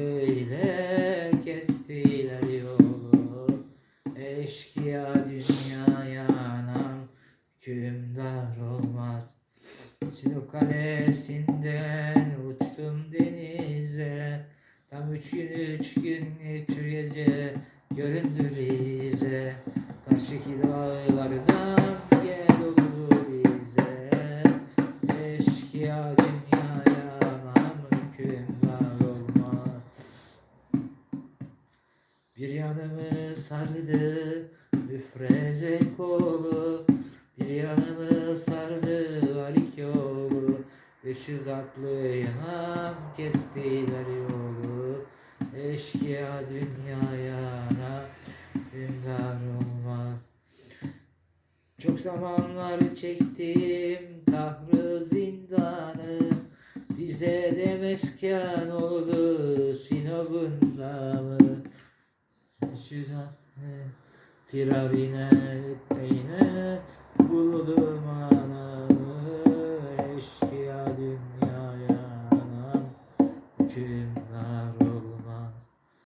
Öyle kestiler yolu. Eşkıya dünyaya nam Hükümdar olmaz. Sinop kalesinden uçtum denize. Tam üç gün üç gün üç gece Göründür müfreze kolu Bir yanımı sardı alik yolu Beşiz atlı yanan kestiler yolu Eşkıya dünyaya Dündar olmaz. Çok zamanlar çektim kahrı zindanı Bize de mesken oldu Sinop'un damı cüzane Firarine etmeyine Buldum anamı Eşkıya dünyaya anam Hüküm